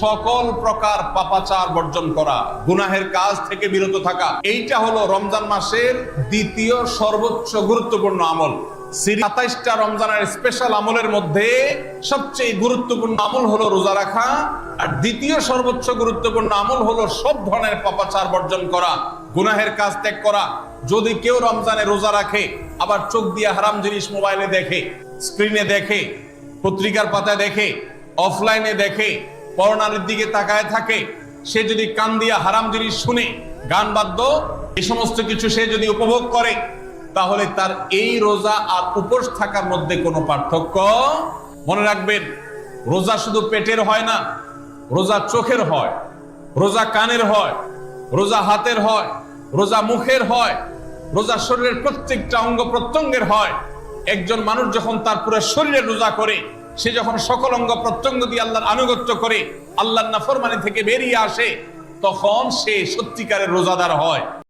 সকল প্রকার পাপাচার বর্জন করা, গুনাহের কাজ থেকে বিরত থাকা, এইটা হলো রমজান মাসের দ্বিতীয় সর্বোচ্চ গুরুত্বপূর্ণ আমল। সাতাইশটা রমজানের স্পেশাল আমলের মধ্যে সবচেয়ে গুরুত্বপূর্ণ আমল হলো রোজা রাখা, আর দ্বিতীয় সর্বোচ্চ গুরুত্বপূর্ণ আমল হলো সব ধরনের পাপাচার বর্জন করা, গুনাহের কাজ ত্যাগ করা। যদি কেউ রমজানে রোজা রাখে, আবার চোখ দিয়ে হারাম জিনিস মোবাইলে দেখে, স্ক্রিনে দেখে, পত্রিকার পাতায় দেখে অফলাইনে দেখে পরনারীর দিকে তাকায় থাকে। সে যদি কান দিয়া হারাম জিনিস শুনে, গান বাদ্য এই সমস্ত কিছু সে যদি উপভোগ করে, তাহলে তার এই রোজা আর উপোস থাকার মধ্যে কোনো পার্থক্য মনে রাখবেন। রোজা শুধু পেটের হয় না, রোজা চোখের হয়, রোজা কানের হয়, রোজা হাতের হয়, রোজা মুখের হয়, রোজা শরীরের প্রত্যেকটা অঙ্গ প্রত্যঙ্গের হয়। একজন মানুষ যখন তার পুরো শরীরে রোজা করে সে যখন সকল অঙ্গ প্রত্যঙ্গ দিয়ে আল্লাহর আনুগত্য করে আল্লাহর নাফরমানি থেকে বেরিয়ে আসে, তখন সে সত্যিকারের রোজাদার হয়।